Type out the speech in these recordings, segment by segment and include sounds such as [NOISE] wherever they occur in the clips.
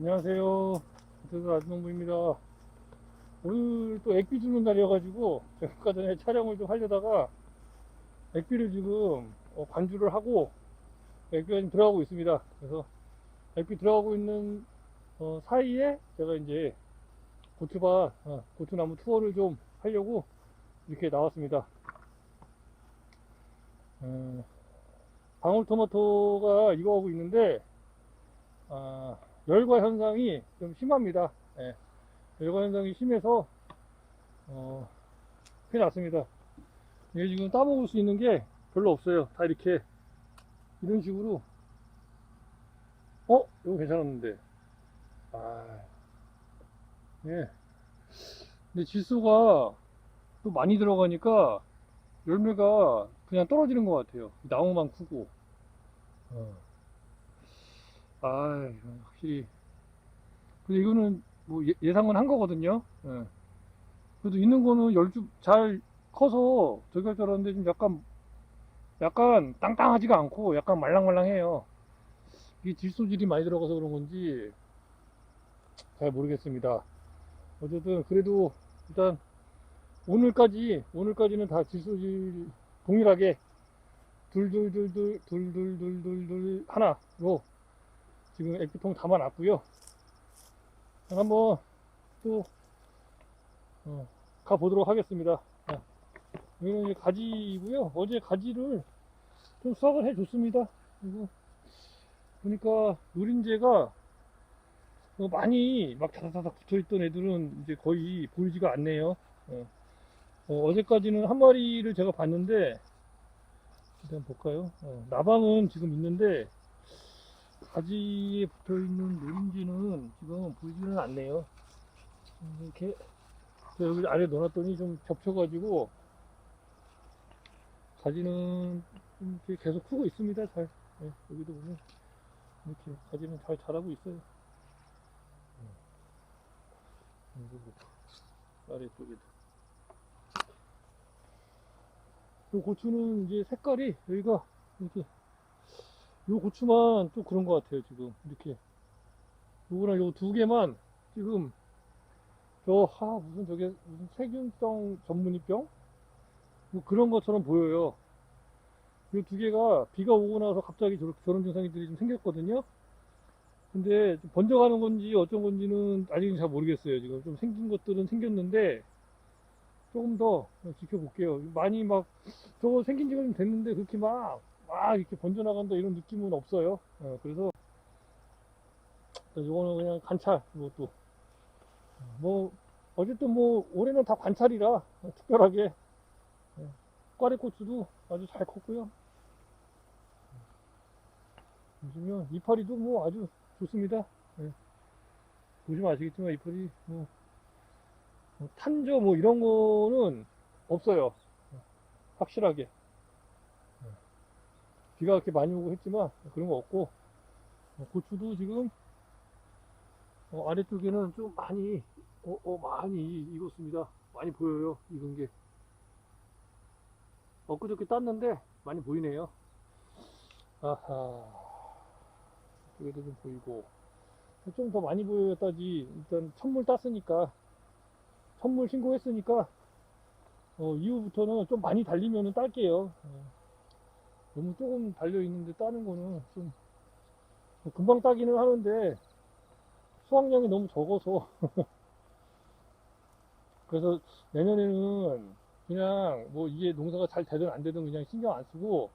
안녕하세요. 그래서 아주농부입니다. 오늘 또 액비 주는 날이어가지고, 제가 아까 전에 촬영을 좀 하려다가, 액비를 지금 어, 관주를 하고, 액비가 지금 들어가고 있습니다. 그래서, 액비 들어가고 있는 어, 사이에, 제가 이제, 고추밭, 어, 고추나무 투어를 좀 하려고, 이렇게 나왔습니다. 어, 방울토마토가 익어가고 있는데, 아, 열과 현상이 좀 심합니다. 예. 열과 현상이 심해서 어, 큰일 났습니다. 이게 지금 따먹을 수 있는 게 별로 없어요. 다 이렇게 이런 식으로 어? 이거 괜찮았는데 아, 예. 근데 질소가 또 많이 들어가니까 열매가 그냥 떨어지는 것 같아요. 나무만 크고 어. 아, 확실히. 근데 이거는 뭐 예- 예상은 한 거거든요. 예. 그래도 있는 거는 열주 잘 커서 저기 할줄 알았는데 좀 약간, 약간 땅땅하지가 않고 약간 말랑말랑해요. 이게 질소질이 많이 들어가서 그런 건지 잘 모르겠습니다. 어쨌든 그래도 일단 오늘까지, 오늘까지는 다 질소질 동일하게 둘둘둘둘, 둘둘둘둘둘 하나로 지금 액비통 담아놨고요. 한번 또 어, 가보도록 하겠습니다. 어, 여기는 이제 가지이고요. 어제 가지를 좀 수확을 해줬습니다. 그리고 보니까 노린재가 어, 많이 막 다닥다닥 붙어있던 애들은 이제 거의 보이지가 않네요. 어, 제까지는한 마리를 제가 봤는데 일단 볼까요? 어, 나방은 지금 있는데 가지에 붙어 있는 노린지는 지금 보이지는 않네요. 음, 이렇게 제가 여기 아래 넣어놨더니 좀 겹쳐가지고 가지는 계속 크고 있습니다. 잘 네, 여기도 보면 이렇게 가지는 잘 자라고 있어요. 음. 여기도 아래쪽에도 이 고추는 이제 색깔이 여기가 이렇게 요 고추만 또 그런 것 같아요, 지금. 이렇게. 요거랑 요 두 개만 지금 저, 하, 무슨 저게, 무슨 세균병 전문이병? 뭐 그런 것처럼 보여요. 요 두 개가 비가 오고 나서 갑자기 저런, 저런 증상들이 좀 생겼거든요. 근데 좀 번져가는 건지 어쩐 건지는 아직은 잘 모르겠어요. 지금 좀 생긴 것들은 생겼는데 조금 더 지켜볼게요. 많이 막 저거 생긴 지가 좀 됐는데 그렇게 막 막 이렇게 번져나간다 이런 느낌은 없어요. 어, 그래서 이거는 그냥 관찰 이것도 뭐 어쨌든 뭐 올해는 다 관찰이라 특별하게 예, 꽈리고추도 아주 잘 컸고요. 보시면 이파리도 뭐 아주 좋습니다. 예. 보시면 아시겠지만 이파리 뭐, 뭐 탄저 뭐 이런 거는 없어요. 확실하게. 비가 그렇게 많이 오고 했지만 그런 거 없고 어, 고추도 지금 어, 아래쪽에는 좀 많이 어, 어, 많이 익었습니다. 많이 보여요 익은 게. 엊그저께 땄는데 많이 보이네요. 아하. 여기도 좀 보이고. 좀 더 많이 보여야 따지 일단 천물 땄으니까 천물 신고했으니까 어, 이후부터는 좀 많이 달리면은 딸게요. 어. 너무 조금 달려 있는데 따는 거는 좀 금방 따기는 하는데 수확량이 너무 적어서 [LAUGHS] 그래서 내년에는 그냥 뭐 이게 농사가 잘 되든 안 되든 그냥 신경 안 쓰고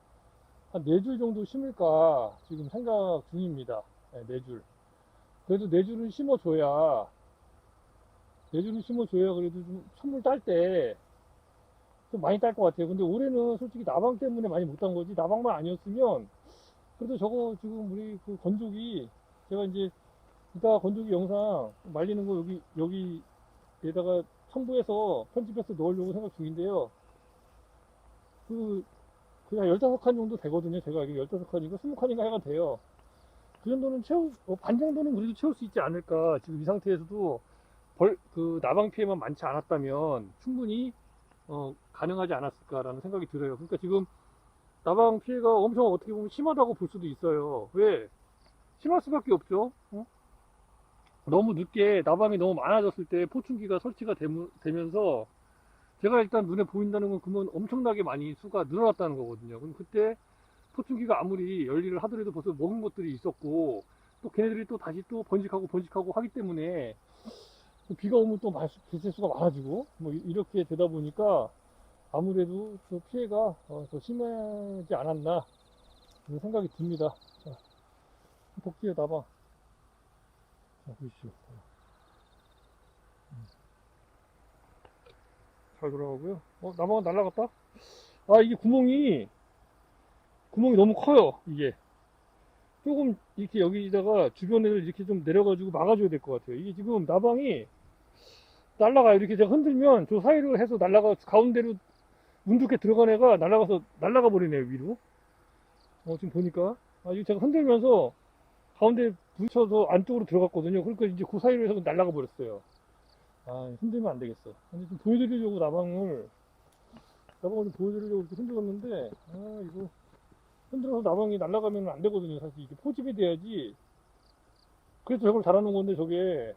한 네 줄 정도 심을까 지금 생각 중입니다. 네 줄. 그래도 네 줄은 심어줘야 네 줄은 심어줘야 그래도 좀 선물 딸때 좀 많이 딸 것 같아요. 근데 올해는 솔직히 나방 때문에 많이 못 딴 거지 나방만 아니었으면 그래도 저거 지금 우리 그 건조기 제가 이제 이따 건조기 영상 말리는 거 여기 여기에다가 첨부해서 편집해서 넣으려고 생각 중인데요. 그 그냥 15칸 정도 되거든요. 제가 알기로 15칸인가 20칸인가 해가 돼요. 그 정도는 채우 어, 반 정도는 그래도 채울 수 있지 않을까. 지금 이 상태에서도 벌 그 나방 피해만 많지 않았다면 충분히 어, 가능하지 않았을까라는 생각이 들어요. 그러니까 지금 나방 피해가 엄청 어떻게 보면 심하다고 볼 수도 있어요. 왜? 심할 수밖에 없죠. 어? 너무 늦게 나방이 너무 많아졌을 때 포충기가 설치가 되면서 제가 일단 눈에 보인다는 건 그러면 엄청나게 많이 수가 늘어났다는 거거든요. 그럼 그때 포충기가 아무리 열일을 하더라도 벌써 먹은 것들이 있었고 또 걔네들이 또 다시 또 번식하고 번식하고 하기 때문에 또 비가 오면 또 말- 개체수가 많아지고 뭐 이- 이렇게 되다 보니까 아무래도 그 피해가 어, 더 심하지 않았나 그런 생각이 듭니다. 자, 복귀에 나봐. 자, 보시죠. 음. 잘 돌아가고요. 어, 나방은 날라갔다? 아, 이게 구멍이, 구멍이 너무 커요, 이게. 조금 이렇게 여기다가 주변을 이렇게 좀 내려가지고 막아줘야 될 것 같아요. 이게 지금 나방이 날라가요. 이렇게 제가 흔들면 저 사이로 해서 날라가, 가운데로 문 좋게 들어간 애가 날아가서 날아가 버리네요, 위로. 어, 지금 보니까. 아, 이거 제가 흔들면서 가운데 부딪혀서 안쪽으로 들어갔거든요. 그러니까 이제 그 사이로 해서 날아가 버렸어요. 아, 흔들면 안 되겠어. 근데 좀 보여드리려고 나방을, 나방을 좀 보여드리려고 이렇게 흔들었는데, 아, 이거, 흔들어서 나방이 날아가면 안 되거든요. 사실 이게 포집이 돼야지. 그래서 저걸 달아놓은 건데, 저게,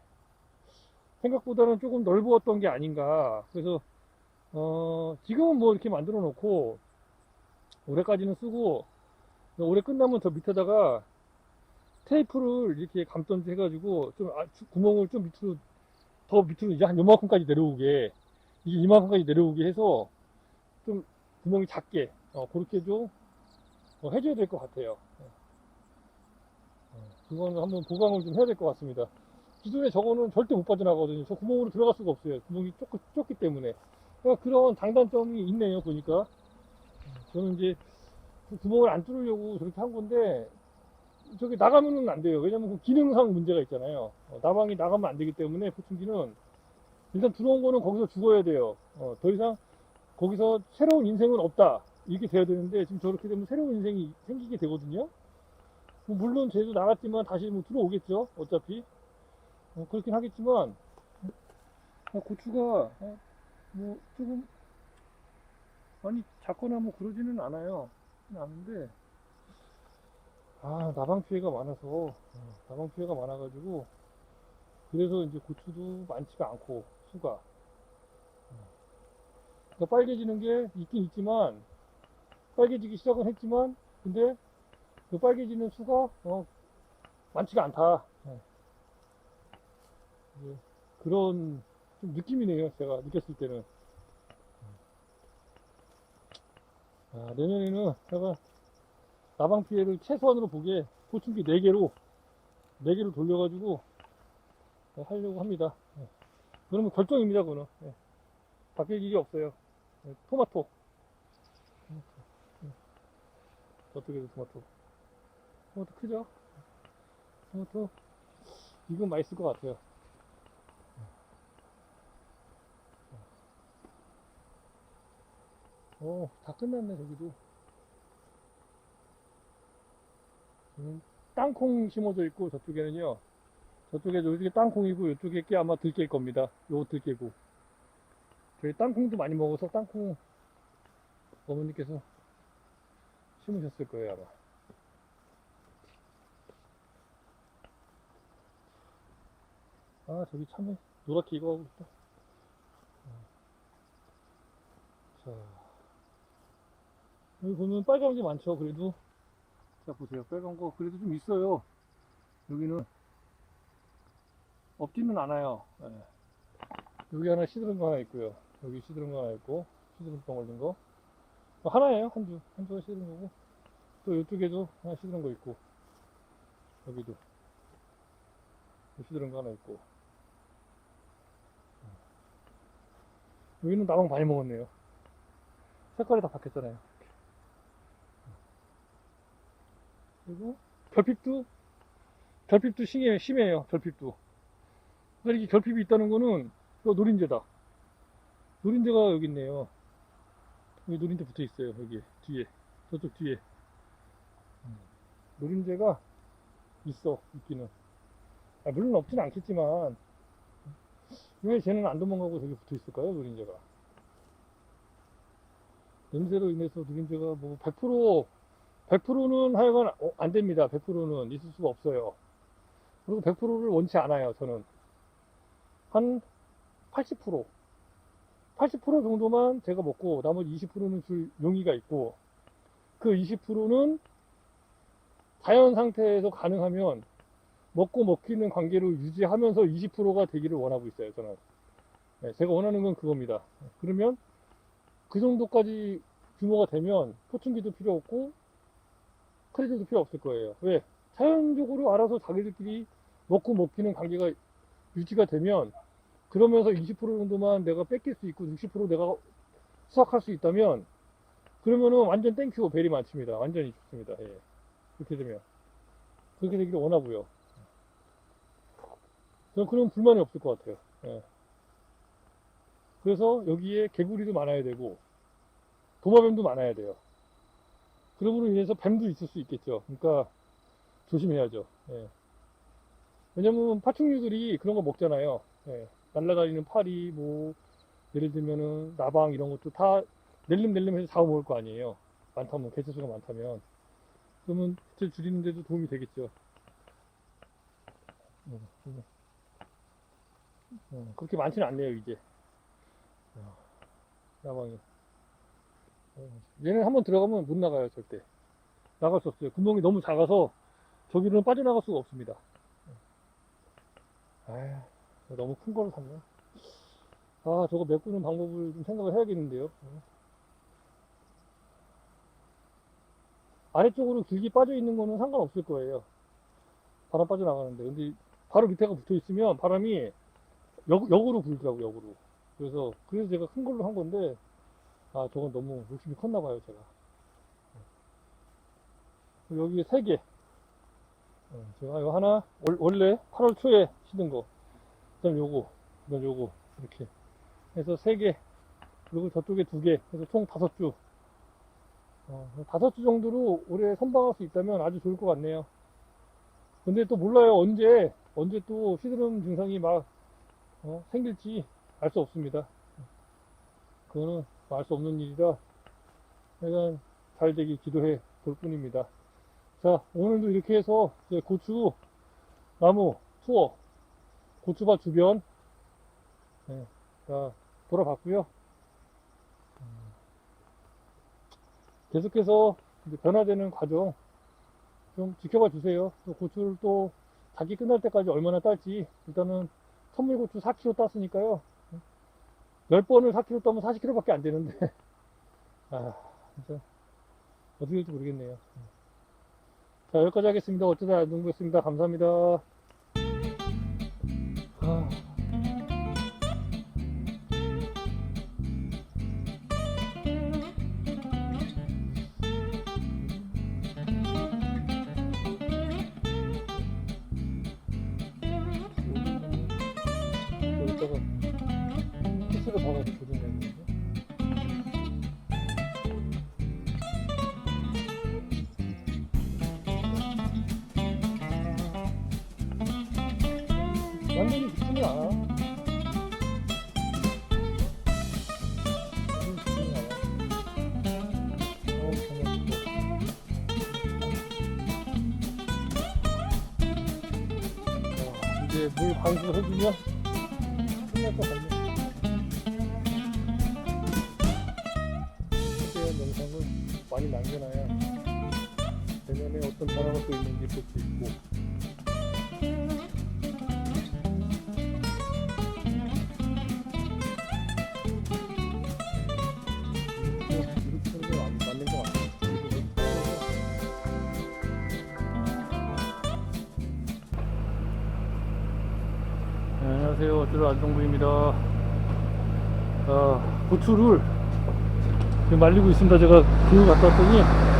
생각보다는 조금 넓었던 게 아닌가. 그래서, 어, 지금은 뭐 이렇게 만들어 놓고, 올해까지는 쓰고, 올해 끝나면 저 밑에다가 테이프를 이렇게 감던지 해가지고 좀 아- 구멍을 좀 밑으로 더 밑으로 이제 한 요만큼까지 내려오게 이게 이만큼까지 내려오게 해서 좀 구멍이 작게 어, 그렇게 좀 어, 해줘야 될 것 같아요. 어. 어, 그거는 한번 보강을 좀 해야 될 것 같습니다. 기존에 저거는 절대 못 빠져나가거든요. 저 구멍으로 들어갈 수가 없어요. 구멍이 좁, 좁기 때문에. 그러니까 그런 장단점이 있네요. 보니까. 어, 저는 이제 그 구멍을 안 뚫으려고 저렇게 한 건데 저기 나가면은 안 돼요. 왜냐면 그 기능상 문제가 있잖아요. 어, 나방이 나가면 안 되기 때문에 포충기는 일단 들어온 거는 거기서 죽어야 돼요. 어, 더 이상 거기서 새로운 인생은 없다. 이렇게 돼야 되는데 지금 저렇게 되면 새로운 인생이 생기게 되거든요. 뭐 물론 쟤도 나갔지만 다시 뭐 들어오겠죠. 어차피 어, 그렇긴 하겠지만 어, 고추가 어, 뭐 조금 많이 작거나 뭐 그러지는 않아요. 않은데 아 나방 피해가 많아서 어, 나방 피해가 많아가지고 그래서 이제 고추도 많지가 않고 수가 어. 그러니까 빨개지는 게 있긴 있지만 빨개지기 시작은 했지만 근데 그 빨개지는 수가 어, 많지가 않다 어. 이제 그런 좀 느낌이네요 제가 느꼈을 때는 아, 내년에는 제가 나방 피해를 최소한으로 보게 포충기 4개로 4개로 돌려가지고 어, 하려고 합니다. 예. 그러면 결정입니다, 그거는. 예. 바뀔 일이 없어요. 예, 토마토. 토마토. 예. 저쪽에도 토마토. 토마토 크죠? 토마토. 이건 맛있을 것 같아요. 어, 다 끝났네, 저기도. 음, 땅콩 심어져 있고, 저쪽에는요. 저쪽에, 저쪽에 땅콩이고, 이쪽에 게 아마 들깨일 겁니다. 요 들깨고. 저희 땅콩도 많이 먹어서 땅콩 어머니께서 심으셨을 거예요, 아마. 아, 저기 참외 노랗게 익어가고 있다. 자. 여기 보면 빨간 게 많죠, 그래도. 자, 보세요. 빨간 거, 그래도 좀 있어요. 여기는. 없지는 않아요. 예. 여기 하나 시드른 거 하나 있고요. 여기 시드른 거 하나 있고, 시드른 뻥 걸린 거. 어, 하나예요, 한 주. 한 주가 시드른 거고. 또 이쪽에도 하나 시드른 거 있고. 여기도. 시드른 거 하나 있고. 여기는 나방 많이 먹었네요. 색깔이 다 바뀌었잖아요. 그리고 결핍도 결핍도 심해요. 심해요. 결핍도. 그러니까 이렇게 결핍이 있다는 거는 이거 노린재다. 노린재가 여기 있네요. 여기 노린재 붙어 있어요. 여기 뒤에 저쪽 뒤에 음. 노린재가 있어 있기는. 아, 물론 없진 않겠지만 왜 쟤는 안 도망가고 저기 붙어 있을까요? 노린재가. 냄새로 인해서 누린재가 뭐 100% 100%는 하여간 어, 안 됩니다. 100%는 있을 수가 없어요. 그리고 100%를 원치 않아요, 저는. 한 80%. 80% 정도만 제가 먹고 나머지 20%는 줄 용의가 있고 그 20%는 자연 상태에서 가능하면 먹고 먹히는 관계를 유지하면서 20%가 되기를 원하고 있어요, 저는. 네, 제가 원하는 건 그겁니다. 그러면 그 정도까지 규모가 되면 포춘기도 필요 없고 크레딧도 필요 없을 거예요. 왜? 자연적으로 알아서 자기들끼리 먹고 먹히는 관계가 유지가 되면 그러면서 20% 정도만 내가 뺏길 수 있고 60% 내가 수확할 수 있다면 그러면은 완전 땡큐 베리 많습니다. 완전히 좋습니다. 예. 그렇게 되면 그렇게 되기를 원하고요. 저는 그런 불만이 없을 것 같아요. 예. 그래서 여기에 개구리도 많아야 되고 도마뱀도 많아야 돼요. 그러므로 인해서 뱀도 있을 수 있겠죠. 그러니까 조심해야죠. 예. 왜냐면 파충류들이 그런 거 먹잖아요. 예. 날라다니는 파리, 뭐, 예를 들면은 나방 이런 것도 다 낼름낼름해서 잡아먹을 거 아니에요. 많다면, 개체수가 많다면. 그러면 개체 줄이는데도 도움이 되겠죠. 음, 음. 음, 그렇게 많지는 않네요, 이제. 어, 나방이. 어, 얘는 한번 들어가면 못 나가요, 절대. 나갈 수 없어요. 구멍이 너무 작아서 저기로는 빠져나갈 수가 없습니다. 아휴, 너무 큰 거를 샀네. 아, 저거 메꾸는 방법을 좀 생각을 해야겠는데요. 어. 아래쪽으로 길게 빠져 있는 거는 상관없을 거예요. 바람 빠져나가는데. 근데 바로 밑에가 붙어 있으면 바람이 역, 역으로 불더라고, 역으로. 그래서, 그래서 제가 큰 걸로 한 건데, 아, 저건 너무 욕심이 컸나 봐요, 제가. 여기 세 개. 어, 제가 이거 하나, 월- 원래 8월 초에 심은 거. 그 다음 요거, 그 다음 요거, 이렇게. 해서 세 개. 그리고 저쪽에 두 개. 해서 총 다섯 주. 어, 다섯 주 정도로 올해 선방할 수 있다면 아주 좋을 것 같네요. 근데 또 몰라요. 언제, 언제 또 시드름 증상이 막, 어, 생길지 알 수 없습니다. 그거는 알 수 없는 일이라, 약간 잘 되길 기도해 볼 뿐입니다. 자, 오늘도 이렇게 해서 고추 나무 투어 고추밭 주변 네, 자, 돌아봤고요. 음, 계속해서 변화되는 과정 좀 지켜봐 주세요. 또 고추를 또 닭이 끝날 때까지 얼마나 딸지 일단은 선물고추 4kg 땄으니까요. 10번을 4kg 따면 40kg밖에 안 되는데 [LAUGHS] 아 진짜 어떻게 될지 모르겠네요. 자, 여기까지 하겠습니다. 어쩌다 안동구였습니다. 감사합니다. 조정해야 되는데. 완전히 죽어. 자, 이제 물 방수를 해주면 끝날 것 같네. 소 있고 이렇게 하는 게것 같아요. 네, 안녕하세요. 어쩌다 안동구입니다. 아, 고추를 지금 말리고 있습니다. 제가 교육 갔다 왔더니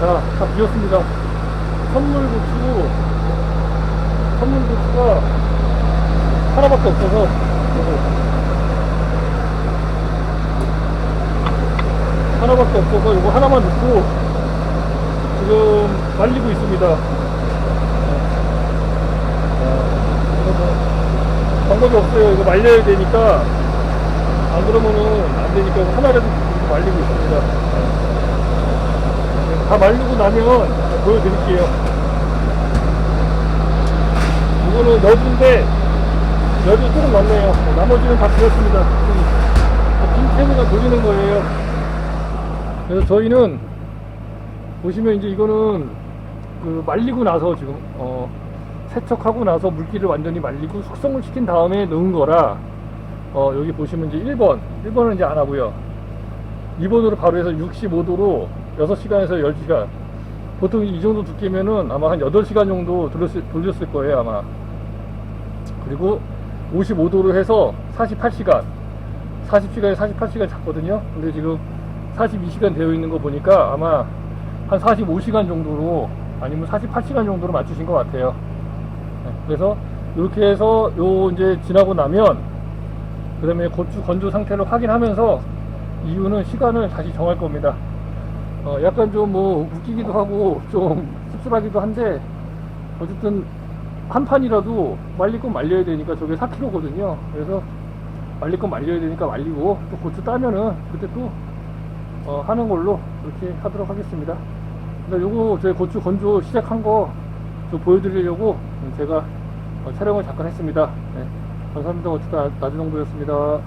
자, 다 비었습니다. 선물 고추, 선물 고추가 하나밖에 없어서 하나밖에 없어서 이거 하나만 넣고 지금 말리고 있습니다. 방법이 없어요. 이거 말려야 되니까 안 그러면은 안 되니까 하나라도 말리고 있습니다. 네, 다 말리고 나면 보여드릴게요. 이거는 여주인데 여주 조금 넘네요. 나머지는 다 비었습니다. 빈탱이가 돌리는 거예요. 그래서 저희는 보시면 이제 이거는 그 말리고 나서 지금 어 세척하고 나서 물기를 완전히 말리고 숙성을 시킨 다음에 넣은 거라 어 여기 보시면 이제 1번 1번은 이제 안 하고요 2번으로 바로 해서 65도로 6시간에서 10시간. 보통 이 정도 두께면은 아마 한 8시간 정도 돌렸을, 거예요 아마. 그리고 55도로 해서 48시간. 40시간에 48시간 잡거든요. 근데 지금 42시간 되어 있는 거 보니까 아마 한 45시간 정도로 아니면 48시간 정도로 맞추신 것 같아요. 네, 그래서 이렇게 해서 요 이제 지나고 나면 그 다음에 건조 상태를 확인하면서 이유는 시간을 다시 정할 겁니다 어, 약간 좀 뭐 웃기기도 하고 좀 씁쓸하기도 한데 어쨌든 한 판이라도 말릴 건 말려야 되니까 저게 4kg거든요. 그래서 말릴 건 말려야 되니까 말리고 또 고추 따면은 그때 또 어, 하는 걸로 이렇게 하도록 하겠습니다. 근데 요거 제 고추 건조 시작한 거 좀 보여드리려고 제가 어, 촬영을 잠깐 했습니다. 네, 감사합니다. 고추 나주 정도였습니다